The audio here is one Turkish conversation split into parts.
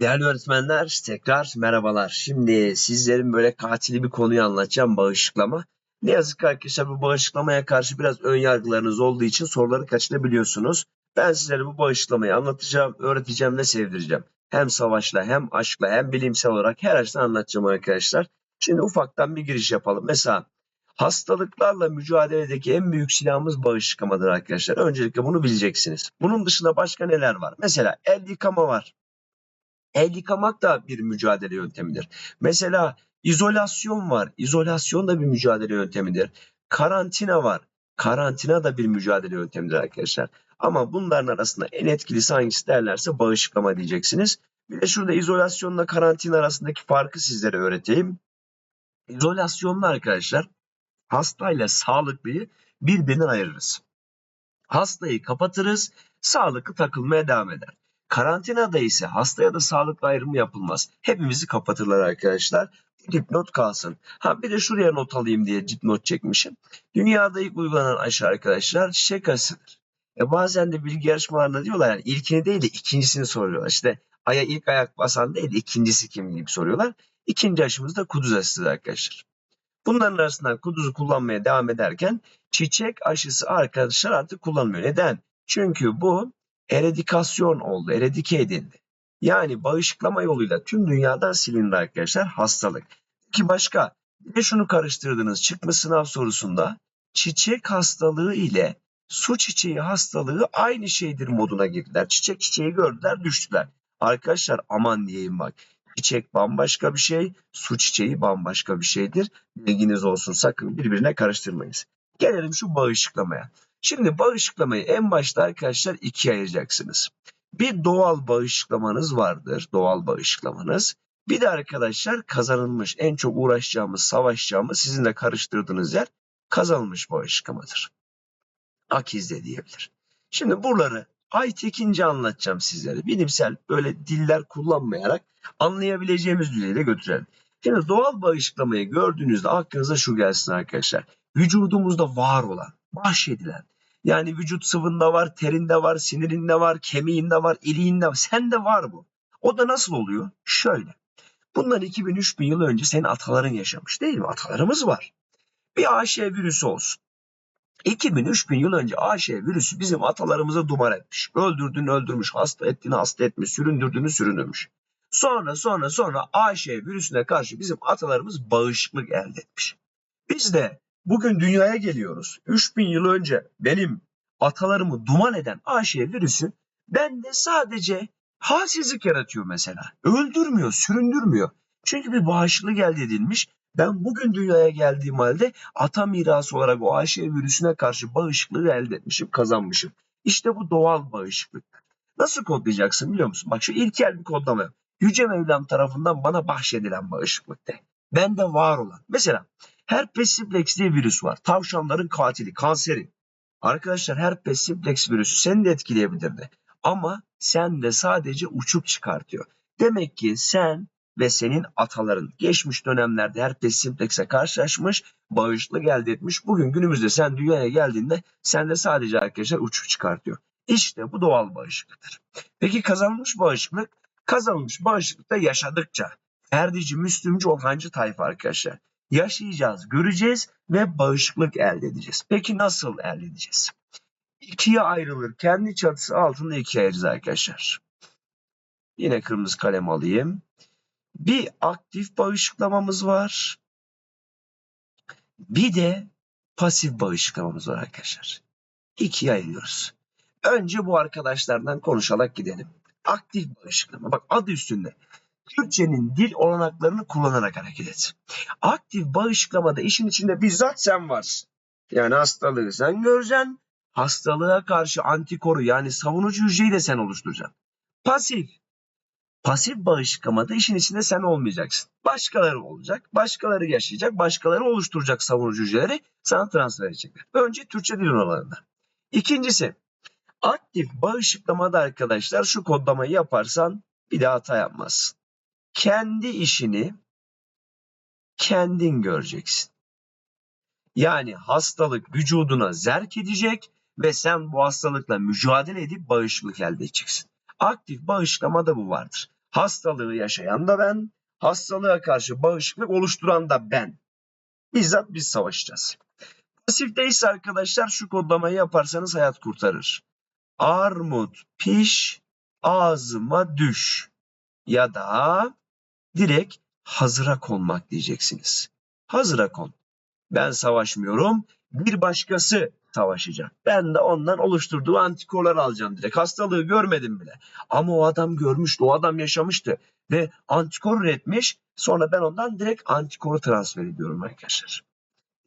Değerli öğretmenler, tekrar merhabalar. Şimdi sizlerin böyle katili bir konuyu anlatacağım, bağışıklama. Ne yazık ki arkadaşlar bu bağışıklamaya karşı biraz ön yargılarınız olduğu için soruları kaçırabiliyorsunuz. Ben sizlere bu bağışıklamayı anlatacağım, öğreteceğim ve sevdireceğim. Hem savaşla, hem aşkla, hem bilimsel olarak her açıdan anlatacağım arkadaşlar. Şimdi ufaktan bir giriş yapalım. Mesela hastalıklarla mücadeledeki en büyük silahımız bağışıklamadır arkadaşlar. Öncelikle bunu bileceksiniz. Bunun dışında başka neler var? Mesela el yıkama var. El yıkamak da bir mücadele yöntemidir. Mesela izolasyon var. İzolasyon da bir mücadele yöntemidir. Karantina var. Karantina da bir mücadele yöntemidir arkadaşlar. Ama bunların arasında en etkilisi hangisi derlerse bağışıklama diyeceksiniz. Bir de şurada izolasyonla karantina arasındaki farkı sizlere öğreteyim. İzolasyonla arkadaşlar hastayla sağlıklıyı birbirinden ayırırız. Hastayı kapatırız, sağlıklı takılmaya devam eder. Karantinada ise hastaya da sağlıklı ayrımı yapılmaz. Hepimizi kapatırlar arkadaşlar. Dipnot kalsın. Ha bir de şuraya not alayım diye dipnot çekmişim. Dünyada ilk uygulanan aşı arkadaşlar çiçek aşısıdır. E bazen de bilgi yarışmalarında diyorlar yani ilkini değil de ikincisini soruyorlar. İşte aya ilk ayak basan değil de ikincisi kim gibi soruyorlar. İkinci aşımız da kuduz aşısıdır arkadaşlar. Bunların arasından kuduzu kullanmaya devam ederken çiçek aşısı arkadaşlar artık kullanılmıyor. Neden? Çünkü bu eradikasyon oldu, eradike edildi. Yani bağışıklama yoluyla tüm dünyadan silindi arkadaşlar hastalık. Ki başka bir şunu karıştırdınız çıkma sınav sorusunda çiçek hastalığı ile su çiçeği hastalığı aynı şeydir moduna girdiler. Çiçek çiçeği gördüler düştüler. Arkadaşlar aman diyeyim bak. Çiçek bambaşka bir şey, su çiçeği bambaşka bir şeydir. Bilginiz olsun sakın birbirine karıştırmayınız. Gelelim şu bağışıklamaya. Şimdi bağışıklamayı en başta arkadaşlar ikiye ayıracaksınız. Bir doğal bağışıklamanız vardır. Doğal bağışıklamanız. Bir de arkadaşlar kazanılmış en çok uğraşacağımız, savaşacağımız sizin de karıştırdığınız yer kazanılmış bağışıklamadır. Akizde diyebilir. Şimdi buraları Aytekince anlatacağım sizlere. Bilimsel böyle diller kullanmayarak anlayabileceğimiz düzeyde götürelim. Şimdi doğal bağışıklamayı gördüğünüzde aklınıza şu gelsin arkadaşlar. Vücudumuzda var olan, bahşedilen, yani vücut sıvında var, terinde var, sinirinde var, kemiğinde var, iliğinde var. Sende var bu. O da nasıl oluyor? Şöyle. Bundan 2000-3000 yıl önce senin ataların yaşamış değil mi? Atalarımız var. Bir AŞ virüsü olsun. 2000-3000 yıl önce AŞ virüsü bizim atalarımıza dumar etmiş. Öldürdüğünü öldürmüş, hasta ettiğini hasta etmiş, süründürdüğünü süründürmüş. Sonra sonra sonra AŞ virüsüne karşı bizim atalarımız bağışıklık elde etmiş. Biz de bugün dünyaya geliyoruz. 3000 yıl önce benim atalarımı duman eden AŞ virüsü bende sadece halsizlik yaratıyor mesela. Öldürmüyor, süründürmüyor. Çünkü bir bağışıklık elde edilmiş. Ben bugün dünyaya geldiğim halde ata mirası olarak o AŞ virüsüne karşı bağışıklığı elde etmişim, kazanmışım. İşte bu doğal bağışıklık. Nasıl kodlayacaksın biliyor musun? Bak şu ilkel bir kodlama. Yüce Mevlam tarafından bana bahşedilen bağışıklık de. Bende var olan. Mesela herpes simplex diye virüs var. Tavşanların katili, kanseri. Arkadaşlar herpes simplex virüsü seni de etkileyebilirdi. Ama sen de sadece uçuk çıkartıyor. Demek ki sen ve senin ataların geçmiş dönemlerde herpes simplex'e karşılaşmış, bağışıklık elde etmiş. Bugün günümüzde sen dünyaya geldiğinde sen de sadece arkadaşlar uçuk çıkartıyor. İşte bu doğal bağışıklıktır. Peki kazanılmış bağışıklık? Kazanılmış bağışıklıkta yaşadıkça Erdici, Müslümcü, Orhancı tayfa arkadaşlar. Yaşayacağız, göreceğiz ve bağışıklık elde edeceğiz. Peki nasıl elde edeceğiz? İkiye ayrılır. Kendi çatısı altında ikiye ayıracağız arkadaşlar. Yine kırmızı kalem alayım. Bir aktif bağışıklamamız var. Bir de pasif bağışıklamamız var arkadaşlar. İkiye ayırıyoruz. Önce bu arkadaşlardan konuşarak gidelim. Aktif bağışıklama. Bak adı üstünde. Türkçenin dil olanaklarını kullanarak hareket et. Aktif bağışıklamada işin içinde bizzat sen varsın. Yani hastalığı sen göreceksin. Hastalığa karşı antikoru yani savunucu hücreyi de sen oluşturacaksın. Pasif. Pasif bağışıklamada işin içinde sen olmayacaksın. Başkaları olacak, başkaları yaşayacak, başkaları oluşturacak savunucu hücreleri sana transfer edecekler. Önce Türkçe dil olanlarında. İkincisi aktif bağışıklamada arkadaşlar şu kodlamayı yaparsan bir daha hata yapmazsın. Kendi işini kendin göreceksin. Yani hastalık vücuduna zerk edecek ve sen bu hastalıkla mücadele edip bağışıklık elde edeceksin. Aktif bağışıklamada bu vardır. Hastalığı yaşayan da ben, hastalığa karşı bağışıklık oluşturan da ben. Bizzat biz savaşacağız. Pasifte ise arkadaşlar şu kodlamayı yaparsanız hayat kurtarır. Armut piş, ağzıma düş. Ya da direkt hazıra konmak diyeceksiniz. Hazıra kon. Ben savaşmıyorum. Bir başkası savaşacak. Ben de ondan oluşturduğu antikorlar alacağım direkt. Hastalığı görmedim bile. Ama o adam görmüştü. O adam yaşamıştı. Ve antikor üretmiş. Sonra ben ondan direkt antikoru transfer ediyorum arkadaşlar.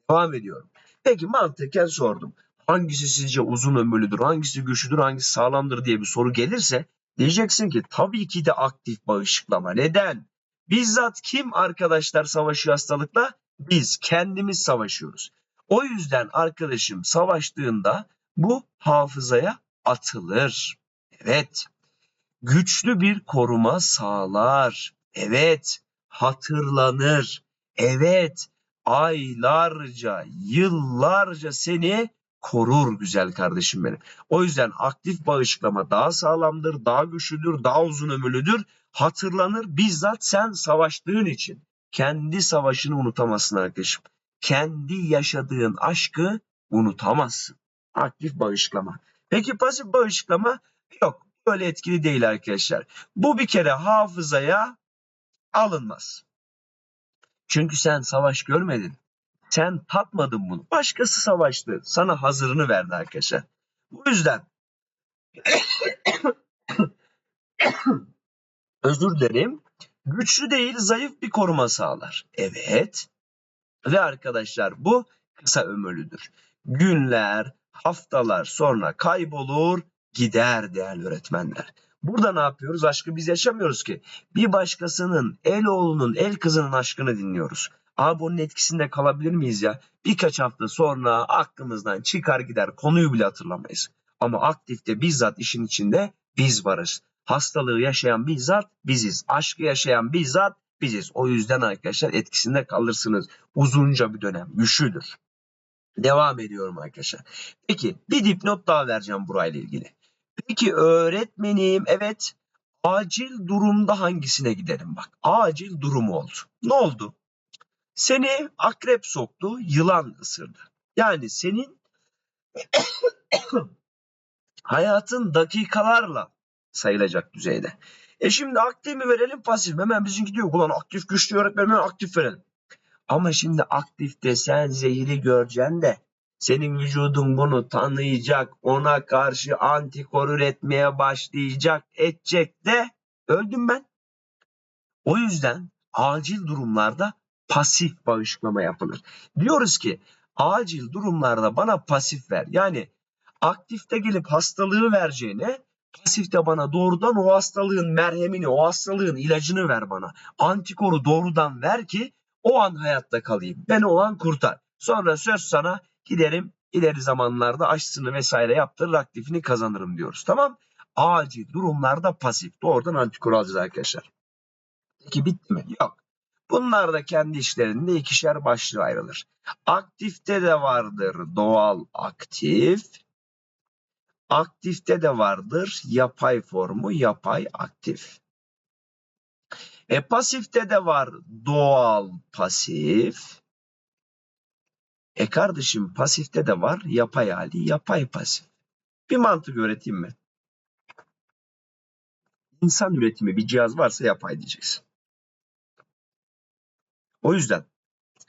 Devam ediyorum. Peki mantıken sordum. Hangisi sizce uzun ömürlüdür, hangisi güçlüdür, hangisi sağlamdır diye bir soru gelirse diyeceksin ki tabii ki de aktif bağışıklama. Neden? Bizzat kim arkadaşlar savaşıyor hastalıkla? Biz kendimiz savaşıyoruz. O yüzden arkadaşım savaştığında bu hafızaya atılır. Evet. Güçlü bir koruma sağlar. Evet. Hatırlanır. Evet. Aylarca, yıllarca seni korur güzel kardeşim benim. O yüzden aktif bağışıklama daha sağlamdır, daha güçlüdür, daha uzun ömürlüdür. Hatırlanır bizzat sen savaştığın için. Kendi savaşını unutamazsın arkadaşım. Kendi yaşadığın aşkı unutamazsın. Aktif bağışıklama. Peki pasif bağışıklama yok. Böyle etkili değil arkadaşlar. Bu bir kere hafızaya alınmaz. Çünkü sen savaş görmedin. Sen tatmadın bunu. Başkası savaştı. Sana hazırını verdi arkadaşlar. Bu yüzden özür dilerim. Güçlü değil zayıf bir koruma sağlar. Evet. Ve arkadaşlar bu kısa ömürlüdür. Günler, haftalar sonra kaybolur, gider değerli öğretmenler. Burada ne yapıyoruz? Aşkı biz yaşamıyoruz ki. Bir başkasının, el oğlunun, el kızının aşkını dinliyoruz. Abi bunun etkisinde kalabilir miyiz ya? Birkaç hafta sonra aklımızdan çıkar gider konuyu bile hatırlamayız. Ama aktifte bizzat işin içinde biz varız. Hastalığı yaşayan bizzat biziz. Aşkı yaşayan bizzat biziz. O yüzden arkadaşlar etkisinde kalırsınız. Uzunca bir dönem. Güçlüdür. Devam ediyorum arkadaşlar. Peki bir dipnot daha vereceğim burayla ilgili. Peki öğretmenim evet acil durumda hangisine giderim bak. Acil durum oldu. Ne oldu? Seni akrep soktu, yılan ısırdı. Yani senin hayatın dakikalarla sayılacak düzeyde. E şimdi aktif mi verelim pasif mi? Hemen bizimki diyor ulan aktif güçlü öğretmen aktif verelim. Ama şimdi aktifte sen zehri göreceksin de senin vücudun bunu tanıyacak, ona karşı antikor üretmeye başlayacak, edecek de öldüm ben. O yüzden acil durumlarda pasif bağışıklama yapılır. Diyoruz ki acil durumlarda bana pasif ver. Yani aktifte gelip hastalığı vereceğine pasifte bana doğrudan o hastalığın merhemini, o hastalığın ilacını ver bana. Antikoru doğrudan ver ki o an hayatta kalayım. Beni o an kurtar. Sonra söz sana giderim ileri zamanlarda aşısını vesaire yaptırır aktifini kazanırım diyoruz. Tamam. Acil durumlarda pasif. Doğrudan antikor alacağız arkadaşlar. Peki bitti mi? Yok. Bunlar da kendi işlerinde ikişer başlığı ayrılır. Aktifte de vardır doğal aktif. Aktifte de vardır yapay formu yapay aktif. E pasifte de var doğal pasif. E kardeşim pasifte de var yapay hali yapay pasif. Bir mantık öğreteyim mi? İnsan üretimi bir cihaz varsa yapay diyeceksin. O yüzden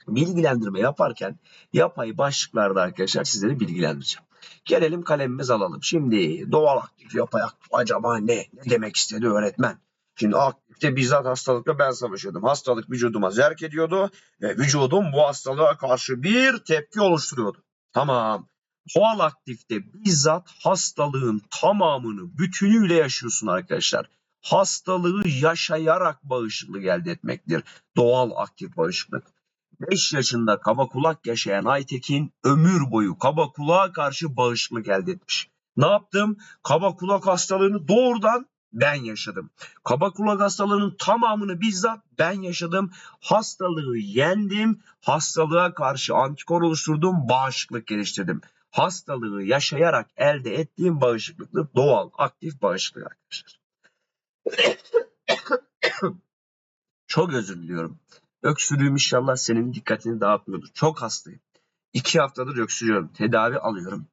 bilgilendirme yaparken yapay başlıklarda arkadaşlar sizleri bilgilendireceğim. Gelelim kalemimiz alalım. Şimdi doğal aktif, yapay aktif acaba ne? Ne demek istedi öğretmen? Şimdi aktifte bizzat hastalıkla ben savaşıyordum. Hastalık vücuduma zerk ediyordu ve vücudum bu hastalığa karşı bir tepki oluşturuyordu. Tamam. Doğal aktifte bizzat hastalığın tamamını bütünüyle yaşıyorsun arkadaşlar. Hastalığı yaşayarak bağışıklık elde etmektir. Doğal aktif bağışıklık. 5 yaşında kaba kulak yaşayan Aytekin ömür boyu kaba kulağa karşı bağışıklık elde etmiş. Ne yaptım? Kaba kulak hastalığını doğrudan ben yaşadım. Kaba kulak hastalığının tamamını bizzat ben yaşadım. Hastalığı yendim. Hastalığa karşı antikor oluşturdum. Bağışıklık geliştirdim. Hastalığı yaşayarak elde ettiğim bağışıklıktır. Doğal, aktif bağışıklık arkadaşlar. Çok özür diliyorum. Öksürüğüm inşallah senin dikkatini dağıtmıyordur. Çok hastayım. İki haftadır öksürüyorum. Tedavi alıyorum.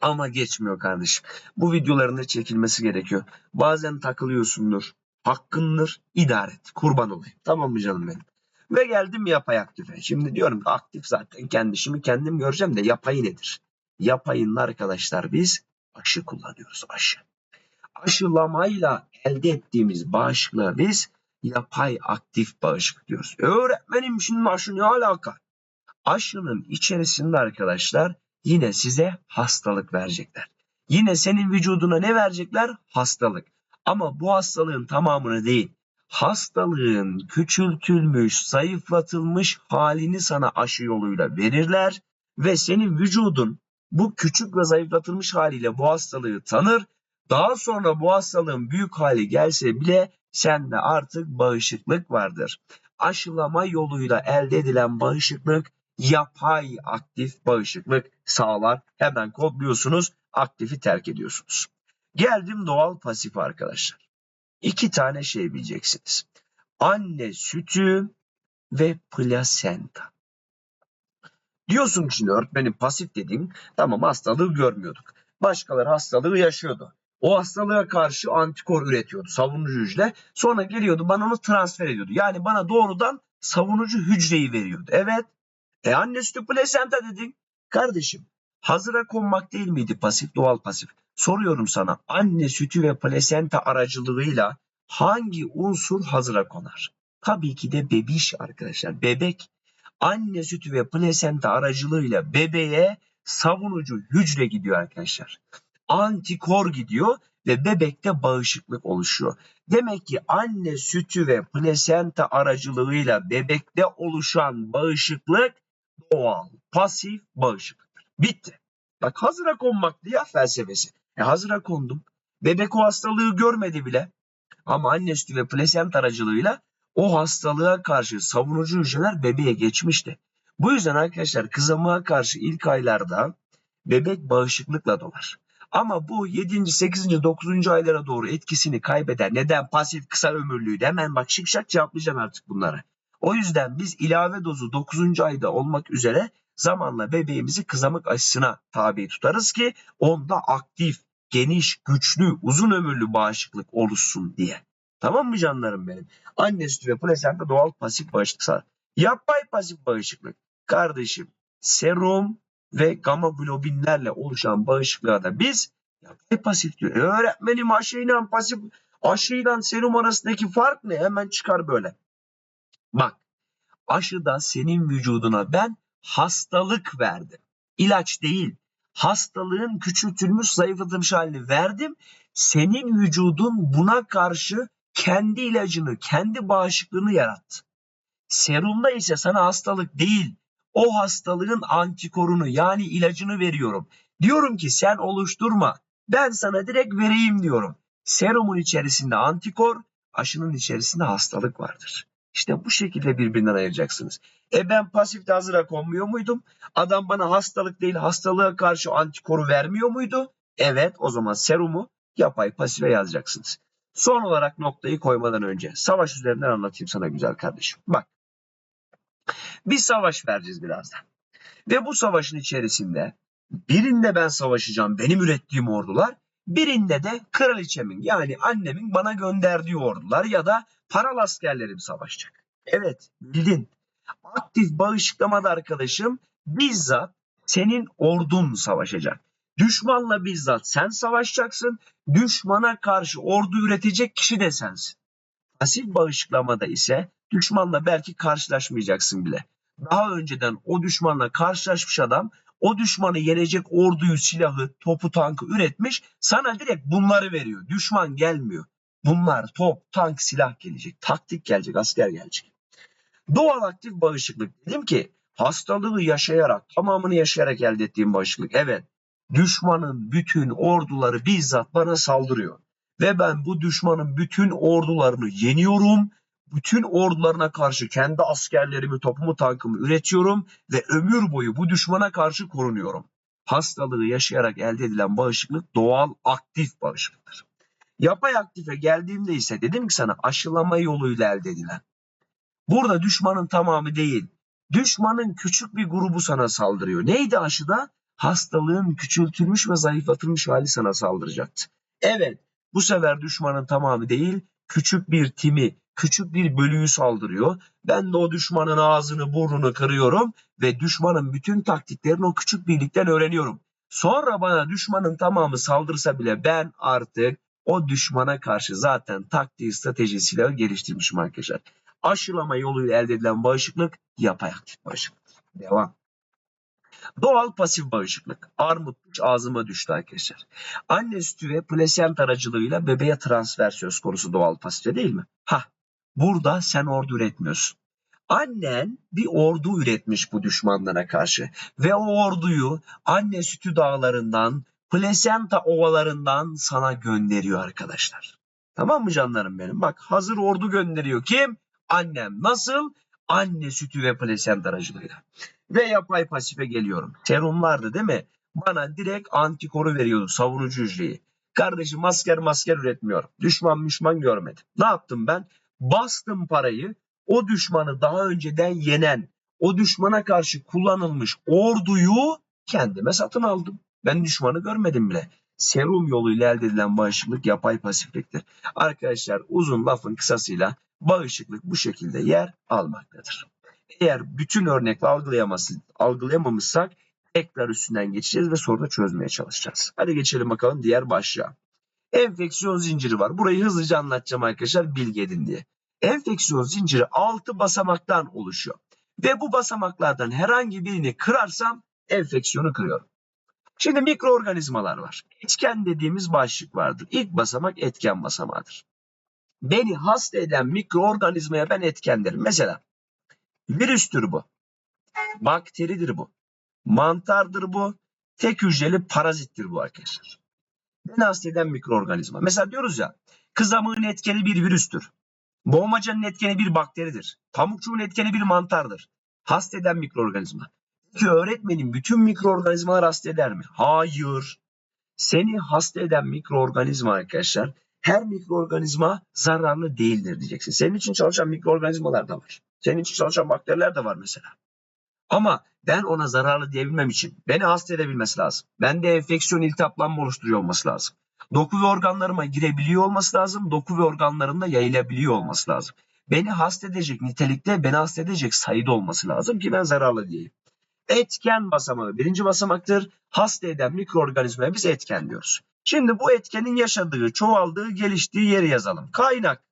Ama geçmiyor kardeşim. Bu videoların da çekilmesi gerekiyor. Bazen takılıyorsundur. Hakkındır. idare et. Kurban olayım. Tamam mı canım benim? Ve geldim yapay aktife. Şimdi diyorum ki aktif zaten kendi işimi kendim göreceğim de yapay nedir? Yapayın arkadaşlar biz aşı kullanıyoruz aşı. Aşılamayla elde ettiğimiz bağışıklığa biz yapay aktif bağışıklık diyoruz. E öğretmenim şimdi aşı ne alaka? Aşının içerisinde arkadaşlar yine size hastalık verecekler. Yine senin vücuduna ne verecekler? Hastalık. Ama bu hastalığın tamamını değil. Hastalığın küçültülmüş, zayıflatılmış halini sana aşı yoluyla verirler ve senin vücudun bu küçük ve zayıflatılmış haliyle bu hastalığı tanır. Daha sonra bu hastalığın büyük hali gelse bile sende artık bağışıklık vardır. Aşılama yoluyla elde edilen bağışıklık yapay aktif bağışıklık sağlar. Hemen kodluyorsunuz, aktifi terk ediyorsunuz. Geldim doğal pasif arkadaşlar. İki tane şey bileceksiniz. Anne sütü ve plasenta. Diyorsun şimdi öğretmenim pasif dediğim tamam hastalığı görmüyorduk. Başkaları hastalığı yaşıyordu. O hastalığa karşı antikor üretiyordu savunucu hücre. Sonra geliyordu bana onu transfer ediyordu. Yani bana doğrudan savunucu hücreyi veriyordu. Evet. E anne sütü plasenta dedin. Kardeşim hazıra konmak değil miydi pasif doğal pasif? Soruyorum sana anne sütü ve plasenta aracılığıyla hangi unsur hazıra konar? Tabii ki de bebiş arkadaşlar bebek. Anne sütü ve plasenta aracılığıyla bebeğe savunucu hücre gidiyor arkadaşlar. Antikor gidiyor ve bebekte bağışıklık oluşuyor. Demek ki anne sütü ve plasenta aracılığıyla bebekte oluşan bağışıklık doğal, pasif bağışıklıktır. Bitti. Bak hazıra konmak diye felsefesi. E hazıra kondum. Bebek o hastalığı görmedi bile. Ama anne sütü ve plasenta aracılığıyla o hastalığa karşı savunucu hücreler bebeğe geçmişti. Bu yüzden arkadaşlar kızamığa karşı ilk aylarda bebek bağışıklıkla dolar. Ama bu 7. 8. 9. aylara doğru etkisini kaybeder. Neden? Pasif kısa ömürlüydü. Hemen bak şık şak cevaplayacağım artık bunları. O yüzden biz ilave dozu 9. ayda olmak üzere zamanla bebeğimizi kızamık aşısına tabi tutarız ki onda aktif, geniş, güçlü, uzun ömürlü bağışıklık oluşsun diye. Tamam mı canlarım benim? Anne sütü ve plasenta doğal pasif bağışıklık sağlar. Yapay pasif bağışıklık. Kardeşim serum ve gamma globinlerle oluşan bağışıklığa da biz yapay pasif diyor. E öğretmenim aşıyla pasif aşıyla serum arasındaki fark ne? Hemen çıkar böyle. Bak aşıda senin vücuduna ben hastalık verdim. İlaç değil. Hastalığın küçültülmüş, zayıflatılmış halini verdim. Senin vücudun buna karşı kendi ilacını, kendi bağışıklığını yarattı. Serumda ise sana hastalık değil, o hastalığın antikorunu yani ilacını veriyorum. Diyorum ki sen oluşturma, ben sana direkt vereyim diyorum. Serumun içerisinde antikor, aşının içerisinde hastalık vardır. İşte bu şekilde birbirinden ayıracaksınız. E ben pasifte hazıra konmuyor muydum? Adam bana hastalık değil hastalığa karşı antikoru vermiyor muydu? Evet o zaman serumu yapay pasife yazacaksınız. Son olarak noktayı koymadan önce savaş üzerinden anlatayım sana güzel kardeşim. Bak bir savaş vereceğiz birazdan. Ve bu savaşın içerisinde birinde ben savaşacağım benim ürettiğim ordular birinde de kraliçemin yani annemin bana gönderdiği ordular ya da paralı askerlerim savaşacak. Evet bildin. Aktif bağışıklamada arkadaşım bizzat senin ordun savaşacak. Düşmanla bizzat sen savaşacaksın. Düşmana karşı ordu üretecek kişi de sensin. Pasif bağışıklamada ise düşmanla belki karşılaşmayacaksın bile. Daha önceden o düşmanla karşılaşmış adam o düşmanı yenecek orduyu, silahı, topu, tankı üretmiş. Sana direkt bunları veriyor. Düşman gelmiyor. Bunlar top, tank, silah gelecek. Taktik gelecek, asker gelecek. Doğal aktif bağışıklık. Dedim ki hastalığı yaşayarak, tamamını yaşayarak elde ettiğim bağışıklık. Evet, düşmanın bütün orduları bizzat bana saldırıyor. Ve ben bu düşmanın bütün ordularını yeniyorum. Bütün ordularına karşı kendi askerlerimi, topumu, tankımı üretiyorum ve ömür boyu bu düşmana karşı korunuyorum. Hastalığı yaşayarak elde edilen bağışıklık doğal aktif bağışıklıktır. Yapay aktife geldiğimde ise dedim ki sana aşılama yoluyla elde edilen. Burada düşmanın tamamı değil. Düşmanın küçük bir grubu sana saldırıyor. Neydi aşıda? Hastalığın küçültülmüş ve zayıflatılmış hali sana saldıracaktı. Evet, bu sefer düşmanın tamamı değil, küçük bir timi, küçük bir bölüğü saldırıyor. Ben de o düşmanın ağzını burnunu kırıyorum ve düşmanın bütün taktiklerini o küçük birlikten öğreniyorum. Sonra bana düşmanın tamamı saldırsa bile ben artık o düşmana karşı zaten taktiği, strateji, silahı geliştirmişim arkadaşlar. Aşılama yoluyla elde edilen bağışıklık yapay aktif bağışıklık. Devam. Doğal pasif bağışıklık. Armut ağzıma düştü arkadaşlar. Anne sütü ve plasent aracılığıyla bebeğe transfer söz konusu doğal pasifte değil mi? Ha, burada sen ordu üretmiyorsun. Annen bir ordu üretmiş bu düşmanlara karşı ve o orduyu anne sütü dağlarından, plasenta ovalarından sana gönderiyor arkadaşlar. Tamam mı canlarım benim? Bak hazır ordu gönderiyor. Kim? Annem. Nasıl? Anne sütü ve plasenta aracılığıyla. Ve yapay pasife geliyorum. Serum vardı değil mi? Bana direkt antikoru veriyordu savunucu hücreyi. Kardeşim masker masker üretmiyor. Düşman müşman görmedim. Ne yaptım ben? Bastım parayı. O düşmanı daha önceden yenen, o düşmana karşı kullanılmış orduyu kendime satın aldım. Ben düşmanı görmedim bile. Serum yoluyla elde edilen bağışıklık yapay pasifliktir. Arkadaşlar uzun lafın kısasıyla bağışıklık bu şekilde yer almaktadır. Eğer bütün örnekle algılayamamışsak tekrar üstünden geçeceğiz ve soruda çözmeye çalışacağız. Hadi geçelim bakalım diğer başlığa. Enfeksiyon zinciri var. Burayı hızlıca anlatacağım arkadaşlar bilgi edin diye. Enfeksiyon zinciri 6 basamaktan oluşuyor. Ve bu basamaklardan herhangi birini kırarsam enfeksiyonu kırıyorum. Şimdi mikroorganizmalar var. Etken dediğimiz başlık vardır. İlk basamak etken basamağıdır. Beni hasta eden mikroorganizmaya ben etken derim. Mesela virüstür bu. Bakteridir bu. Mantardır bu. Tek hücreli parazittir bu arkadaşlar. Hasta eden mikroorganizma. Mesela diyoruz ya kızamığın etkeni bir virüstür. Boğmacanın etkeni bir bakteridir. Pamukçuğun etkeni bir mantardır. Hasta eden mikroorganizma. Peki öğretmenim bütün mikroorganizmalar hasta eder mi? Hayır. Seni hasta eden mikroorganizma arkadaşlar her mikroorganizma zararlı değildir diyeceksin. Senin için çalışan mikroorganizmalar da var. Senin için çalışan bakteriler de var mesela. Ama ben ona zararlı diyebilmem için beni hasta edebilmesi lazım. Bende enfeksiyon iltihaplanma oluşturuyor olması lazım. Doku ve organlarıma girebiliyor olması lazım. Doku ve organlarımda yayılabiliyor olması lazım. Beni hasta edecek nitelikte, beni hasta edecek sayıda olması lazım ki ben zararlı diyeyim. Etken basamağı birinci basamaktır. Hasta eden mikroorganizmaya biz etken diyoruz. Şimdi bu etkenin yaşadığı, çoğaldığı, geliştiği yeri yazalım. Kaynak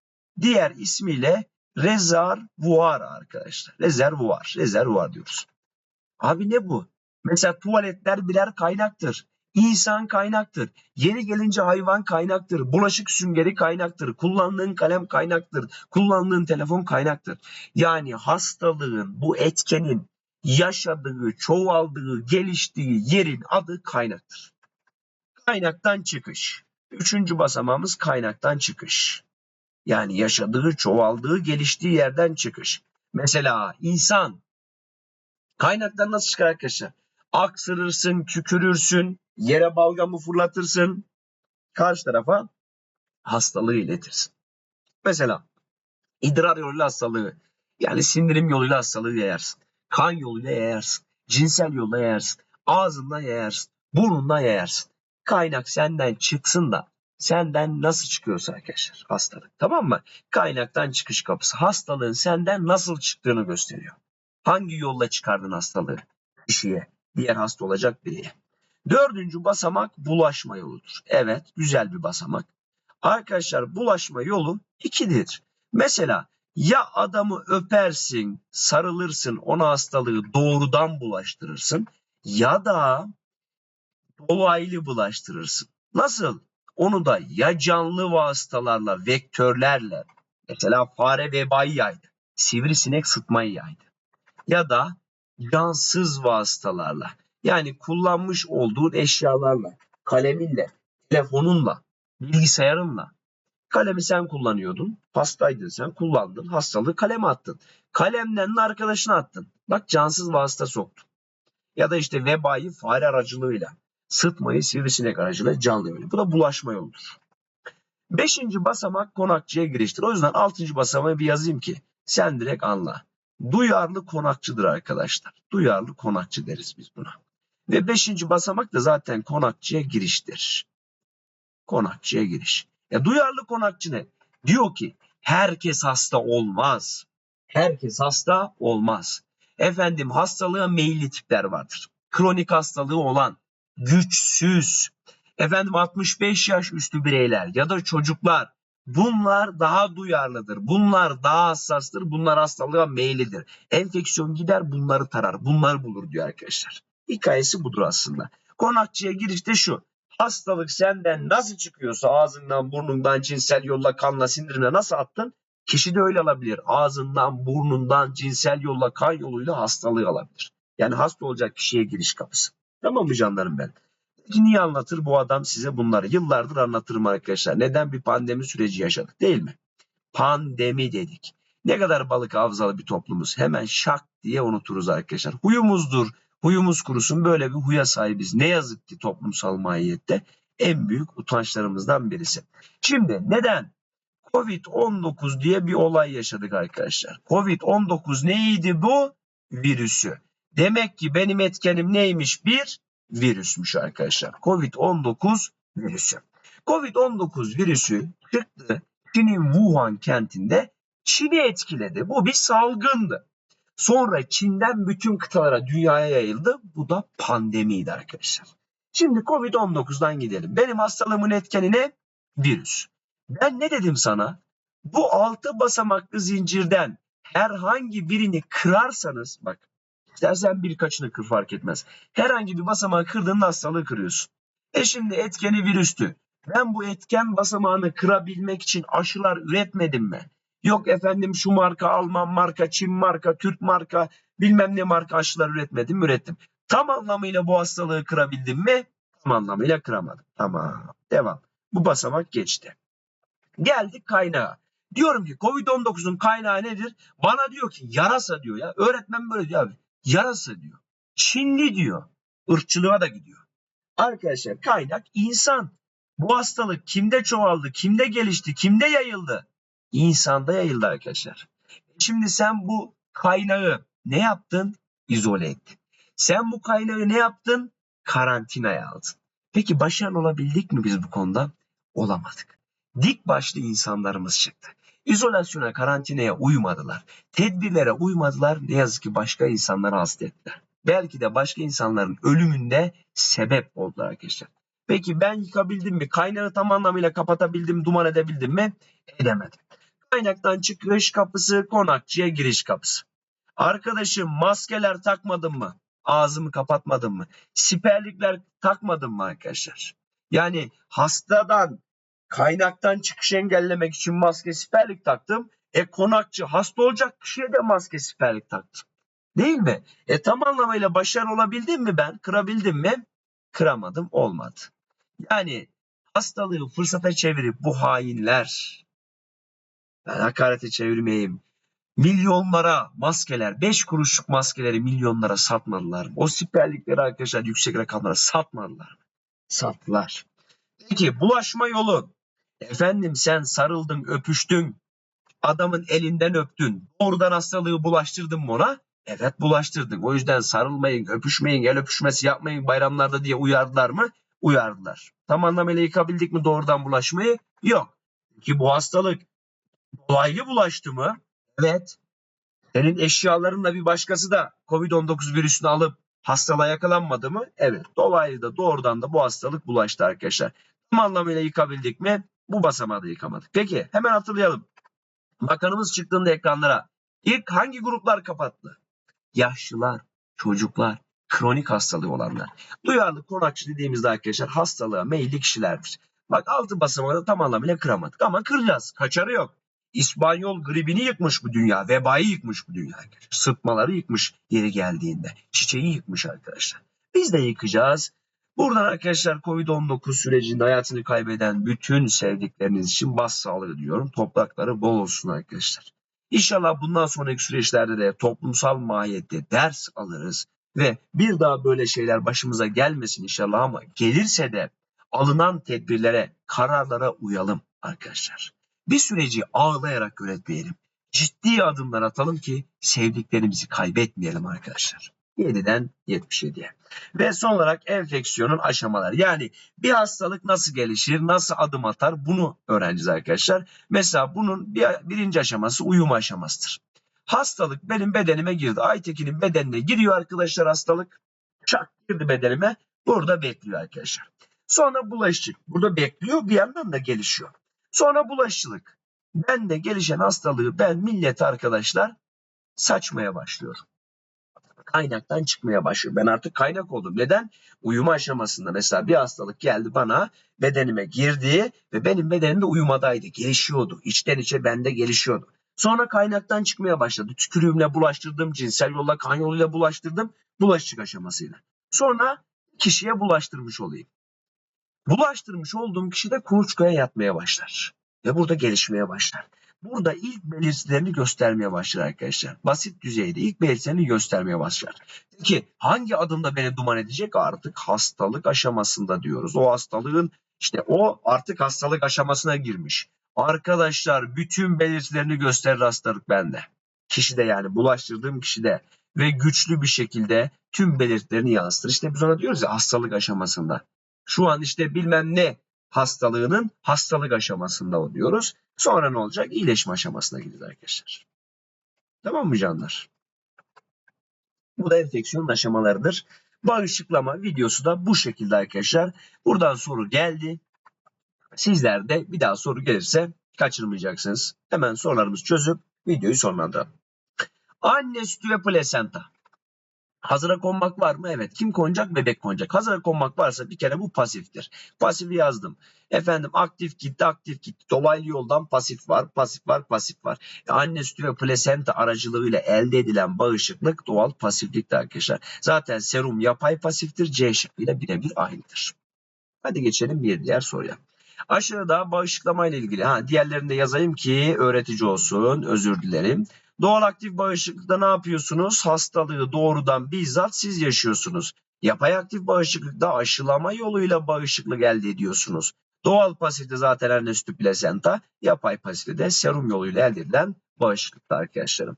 diğer ismiyle rezervuar arkadaşlar. Rezervuar, rezervuar diyoruz. Abi ne bu? Mesela tuvaletler birer kaynaktır. İnsan kaynaktır. Yeni gelince hayvan kaynaktır. Bulaşık süngeri kaynaktır. Kullandığın kalem kaynaktır. Kullandığın telefon kaynaktır. Yani hastalığın, bu etkenin yaşadığı, çoğaldığı, geliştiği yerin adı kaynaktır. Kaynaktan çıkış. Üçüncü basamağımız kaynaktan çıkış. Yani yaşadığı, çoğaldığı, geliştiği yerden çıkış. Mesela insan kaynaktan nasıl çıkar arkadaşlar? Aksırırsın, tükürürsün, yere balgamı fırlatırsın. Karşı tarafa hastalığı iletirsin. Mesela idrar yoluyla hastalığı yani sindirim yoluyla hastalığı yayarsın. Kan yoluyla yayarsın. Cinsel yolla yayarsın. Ağzından yayarsın. Burnundan yayarsın. Kaynak senden çıksın da senden nasıl çıkıyorsa arkadaşlar hastalık. Tamam mı? Kaynaktan çıkış kapısı. Hastalığın senden nasıl çıktığını gösteriyor. Hangi yolla çıkardın hastalığı? Kişiye, diğer hasta olacak biriye. Dördüncü basamak bulaşma yoludur. Evet, güzel bir basamak. Arkadaşlar bulaşma yolu ikidir. Mesela ya adamı öpersin, sarılırsın, ona hastalığı doğrudan bulaştırırsın ya da dolaylı bulaştırırsın. Nasıl? Onu da ya canlı vasıtalarla, vektörlerle, mesela fare vebayı yaydı, sivrisinek sıtmayı yaydı. Ya da cansız vasıtalarla, yani kullanmış olduğun eşyalarla, kaleminle, telefonunla, bilgisayarınla. Kalemi sen kullanıyordun, hastaydın sen, kullandın, hastalığı kaleme attın. Kalemden de arkadaşına attın. Bak cansız vasıta soktun. Ya da işte vebayı fare aracılığıyla, sıtmayı sivrisinek aracılığıyla canlı yolu. Bu da bulaşma yoludur. Beşinci basamak konakçıya giriştir. O yüzden altıncı basamağı bir yazayım ki sen direkt anla. Duyarlı konakçıdır arkadaşlar. Duyarlı konakçı deriz biz buna. Ve beşinci basamak da zaten konakçıya giriştir. Konakçıya giriş. E duyarlı konakçı ne? Diyor ki herkes hasta olmaz. Herkes hasta olmaz. Efendim hastalığa meyilli tipler vardır. Kronik hastalığı olan, güçsüz, efendim 65 yaş üstü bireyler ya da çocuklar bunlar daha duyarlıdır. Bunlar daha hassastır. Bunlar hastalığa meyillidir. Enfeksiyon gider bunları tarar. Bunları bulur diyor arkadaşlar. Hikayesi budur aslında. Konakçıya girişte şu. Hastalık senden nasıl çıkıyorsa ağzından, burnundan, cinsel yolla, kanla, sindirine nasıl attın? Kişi de öyle alabilir. Ağzından, burnundan, cinsel yolla, kan yoluyla hastalığı alabilir. Yani hasta olacak kişiye giriş kapısı. Tamam mı canlarım ben? Niye anlatır bu adam size bunları? Yıllardır anlatırım arkadaşlar. Neden bir pandemi süreci yaşadık değil mi? Pandemi dedik. Ne kadar balık hafızalı bir toplumuz. Hemen şak diye unuturuz arkadaşlar. Huyumuzdur. Huyumuz kurusun böyle bir huya sahibiz. Ne yazık ki toplumsal mahiyette en büyük utançlarımızdan birisi. Şimdi neden? Covid-19 diye bir olay yaşadık arkadaşlar. Covid-19 neydi bu? Virüsü. Demek ki benim etkenim neymiş? Bir virüsmüş arkadaşlar. Covid-19 virüsü. Covid-19 virüsü çıktı. Çin'in Wuhan kentinde Çin'i etkiledi. Bu bir salgındı. Sonra Çin'den bütün kıtalara, dünyaya yayıldı. Bu da pandemiydi arkadaşlar. Şimdi Covid-19'dan gidelim. Benim hastalığımın etkeni ne? Virüs. Ben ne dedim sana? Bu altı basamaklı zincirden herhangi birini kırarsanız, bak istersen birkaçını kır fark etmez. Herhangi bir basamağı kırdığında hastalığı kırıyorsun. E şimdi etkeni virüstü. Ben bu etken basamağını kırabilmek için aşılar üretmedim mi? Yok efendim şu marka Alman marka, Çin marka, Türk marka, bilmem ne marka aşılar üretmedim mi? Ürettim. Tam anlamıyla bu hastalığı kırabildim mi? Tam anlamıyla kıramadım. Tamam. Devam. Bu basamak geçti. Geldik kaynağa. Diyorum ki Covid-19'un kaynağı nedir? Bana diyor ki yarasa diyor ya. Öğretmen böyle diyor abi. Yarasa diyor. Çinli diyor. Irkçılığa da gidiyor. Arkadaşlar kaynak insan. Bu hastalık kimde çoğaldı, kimde gelişti, kimde yayıldı? İnsanda yayıldı arkadaşlar. Şimdi sen bu kaynağı ne yaptın? İzole ettin. Sen bu kaynağı ne yaptın? Karantinaya aldın. Peki başarılı olabildik mi biz bu konuda? Olamadık. Dik başlı insanlarımız çıktı. İzolasyona, karantinaya uymadılar. Tedbirlere uymadılar. Ne yazık ki başka insanları hasta ettiler. Belki de başka insanların ölümünde sebep oldular arkadaşlar. Peki ben yıkabildim mi? Kaynağı tam anlamıyla kapatabildim, duman edebildim mi? Edemedim. Kaynaktan çıkış kapısı, konakçıya giriş kapısı. Arkadaşım maskeler takmadın mı? Ağzımı kapatmadın mı? Siperlikler takmadın mı arkadaşlar? Yani hastadan kaynaktan çıkışı engellemek için maske siperlik taktım. E konakçı hasta olacak kişiye de maske siperlik taktım. Değil mi? E tam anlamıyla başarılı olabildim mi ben? Kırabildim mi? Kıramadım olmadı. Yani hastalığı fırsata çevirip bu hainler ben hakarete çevirmeyeyim. Milyonlara maskeler, 5 kuruşluk maskeleri milyonlara satmadılar? O siperlikleri arkadaşlar yüksek rakamlara satmadılar? Sattılar. Peki bulaşma yolu. Efendim sen sarıldın, öpüştün. Adamın elinden öptün. Doğrudan hastalığı bulaştırdın mı ona? Evet bulaştırdın. O yüzden sarılmayın, öpüşmeyin, el öpüşmesi yapmayın bayramlarda diye uyardılar mı? Uyardılar. Tam anlamıyla yıkabildik mi doğrudan bulaşmayı? Yok. Ki bu hastalık dolaylı bulaştı mı? Evet. Senin eşyalarınla bir başkası da Covid-19 virüsünü alıp hastalığa yakalanmadı mı? Evet. Dolaylı da doğrudan da bu hastalık bulaştı arkadaşlar. Tam anlamıyla yıkabildik mi? Bu basamağı da yıkamadık. Peki hemen hatırlayalım. Bakanımız çıktığında ekranlara ilk hangi gruplar kapattı? Yaşlılar, çocuklar, kronik hastalığı olanlar. Duyarlı konakçı dediğimizde arkadaşlar hastalığa meyilli kişilerdir. Bak altı basamağı da tam anlamıyla kıramadık ama kıracağız. Kaçarı yok. İspanyol gribini yıkmış bu dünya. Vebayı yıkmış bu dünya. Sıtmaları yıkmış yeri geldiğinde. Çiçeği yıkmış arkadaşlar. Biz de yıkacağız. Buradan arkadaşlar Covid-19 sürecinde hayatını kaybeden bütün sevdikleriniz için bas sağlığı diyorum. Toprakları bol olsun arkadaşlar. İnşallah bundan sonraki süreçlerde de toplumsal mahiyette ders alırız ve bir daha böyle şeyler başımıza gelmesin inşallah ama gelirse de alınan tedbirlere, kararlara uyalım. arkadaşlar. Bir süreci ağlayarak yönetmeyelim. Ciddi adımlar atalım ki sevdiklerimizi kaybetmeyelim arkadaşlar. 7'den 77'ye. Ve son olarak enfeksiyonun aşamaları. Yani bir hastalık nasıl gelişir, nasıl adım atar bunu öğreneceğiz arkadaşlar. Mesela bunun bir, birinci aşaması uyum aşamasıdır. Hastalık benim bedenime girdi. Aytekin'in bedenine giriyor arkadaşlar hastalık. Çak girdi bedenime. Burada bekliyor arkadaşlar. Sonra bulaşıcılık. Burada bekliyor bir yandan da gelişiyor. Sonra bulaşıcılık. Ben de gelişen hastalığı ben millet arkadaşlar saçmaya başlıyorum. Kaynaktan çıkmaya başlıyor. Ben artık kaynak oldum. Neden? Uyuma aşamasında mesela bir hastalık geldi bana bedenime girdi ve benim bedenimde uyumadaydı. Gelişiyordu. İçten içe bende gelişiyordu. Sonra kaynaktan çıkmaya başladı. Tükürüğümle bulaştırdım, cinsel yolla kan yoluyla bulaştırdım. Bulaşıcılık aşamasıyla. Sonra kişiye bulaştırmış olayım. Bulaştırmış olduğum kişi de kuluçkaya yatmaya başlar. Ve burada gelişmeye başlar. Burada ilk belirtilerini göstermeye başlar arkadaşlar. Basit düzeyde ilk belirtilerini göstermeye başlar. Peki hangi adımda beni duman edecek? Artık hastalık aşamasında diyoruz. O hastalığın işte o artık hastalık aşamasına girmiş. Arkadaşlar bütün belirtilerini gösterir hastalık bende. Kişide yani bulaştırdığım kişide ve güçlü bir şekilde tüm belirtilerini yansıtır. İşte biz ona diyoruz ya hastalık aşamasında. Şu an işte bilmem ne hastalığının hastalık aşamasında o diyoruz. Sonra ne olacak? İyileşme aşamasına gideceğiz arkadaşlar. Tamam mı canlar? Bu da enfeksiyonun aşamalarıdır. Bağışıklama videosu da bu şekilde arkadaşlar. Buradan soru geldi. Sizler de bir daha soru gelirse kaçırmayacaksınız. Hemen sorularımızı çözüp videoyu sonlandıralım. Anne sütü ve plasenta. Hazıra konmak var mı? Evet. Kim konacak? Bebek konacak. Hazıra konmak varsa bir kere bu pasiftir. Pasifi yazdım. Efendim aktif gitti, aktif gitti. Dolaylı yoldan pasif var, pasif var, pasif var. E, anne sütü ve plasenta aracılığıyla elde edilen bağışıklık doğal pasifliktir arkadaşlar. Zaten serum yapay pasiftir. C şıkkıyla birebir aynıdır. Hadi geçelim bir diğer soruya. Aşağıda bağışıklama ile ilgili. Ha, diğerlerini de yazayım ki öğretici olsun. Özür dilerim. Doğal aktif bağışıklıkta ne yapıyorsunuz? Hastalığı doğrudan bizzat siz yaşıyorsunuz. Yapay aktif bağışıklıkta aşılama yoluyla bağışıklık elde ediyorsunuz. Doğal pasifte zaten anne sütü plasenta, yapay pasifte de serum yoluyla elde edilen bağışıklıkta arkadaşlarım.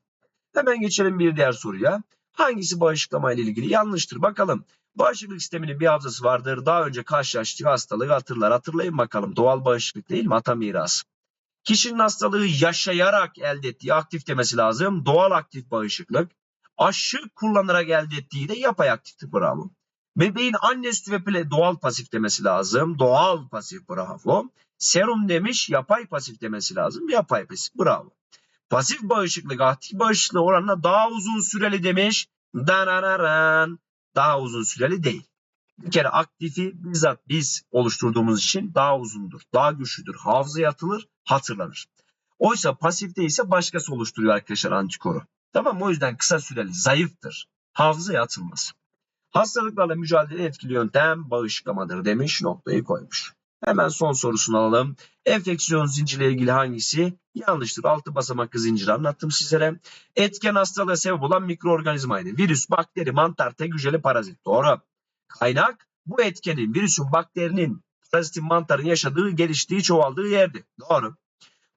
Hemen geçelim bir diğer soruya. Hangisi bağışıklama ile ilgili? Yanlıştır. Bakalım. Bağışıklık sisteminin bir hafızası vardır. Daha önce karşılaştığı hastalığı hatırlar. Hatırlayın bakalım. Doğal bağışıklık değil mi? Ata mirası. Kişinin hastalığı yaşayarak elde ettiği aktif demesi lazım. Doğal aktif bağışıklık. Aşı kullanarak elde ettiği de yapay aktifti bravo. Bebeğin anne sütü ve pile doğal pasif demesi lazım. Doğal pasif bravo. Serum demiş yapay pasif demesi lazım. Yapay pasif bravo. Pasif bağışıklık aktif bağışıklığı oranla daha uzun süreli demiş. Dananaran. Daha uzun süreli değil. Bir kere aktifi bizzat biz oluşturduğumuz için daha uzundur, daha güçlüdür. Hafızaya atılır, hatırlanır. Oysa pasifte ise başkası oluşturuyor arkadaşlar antikoru. Tamam mı? O yüzden kısa süreli, zayıftır. Hafızaya atılmaz. Hastalıklarla mücadele etkili yöntem bağışıklamadır demiş, noktayı koymuş. Hemen son sorusunu alalım. Enfeksiyon zinciriyle ilgili hangisi? Yanlıştır. Altı basamaklı zinciri anlattım sizlere. Etken hastalığa sebep olan mikroorganizmaydı. Virüs, bakteri, mantar, tek hücreli parazit. Doğru. Kaynak bu etkenin, virüsün, bakterinin, parazitin, mantarın yaşadığı, geliştiği, çoğaldığı yerdi. Doğru.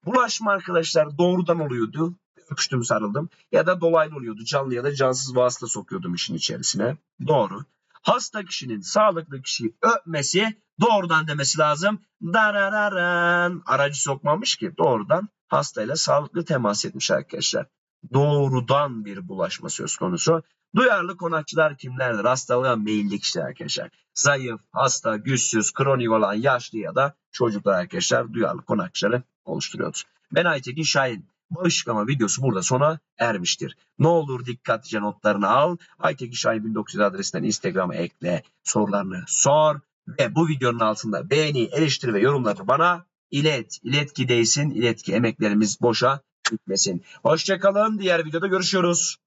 Bulaşma arkadaşlar doğrudan oluyordu. Öpüştüm sarıldım. Ya da dolaylı oluyordu. Canlı ya da cansız vasıta sokuyordum işin içerisine. Doğru. Hasta kişinin sağlıklı kişiyi öpmesi doğrudan demesi lazım. Darararan. Aracı sokmamış ki doğrudan hastayla sağlıklı temas etmiş arkadaşlar. Doğrudan bir bulaşma söz konusu. Duyarlı konakçılar kimlerdir? Hastalığa meyilli kişiler arkadaşlar. Zayıf, hasta, güçsüz, kronik olan yaşlı ya da çocuklar arkadaşlar duyarlı konakçıları oluşturuyordur. Ben Aytekin Şahin. Bağışıklama videosu burada sona ermiştir. Ne olur dikkatlice notlarını al. Aytekin Şahin 1900 adresinden Instagram'a ekle. Sorularını sor. Ve bu videonun altında beğeni, eleştiri ve yorumlarını bana ilet. İlet ki değsin, ilet ki emeklerimiz boşa gitmesin. Hoşçakalın. Diğer videoda görüşüyoruz.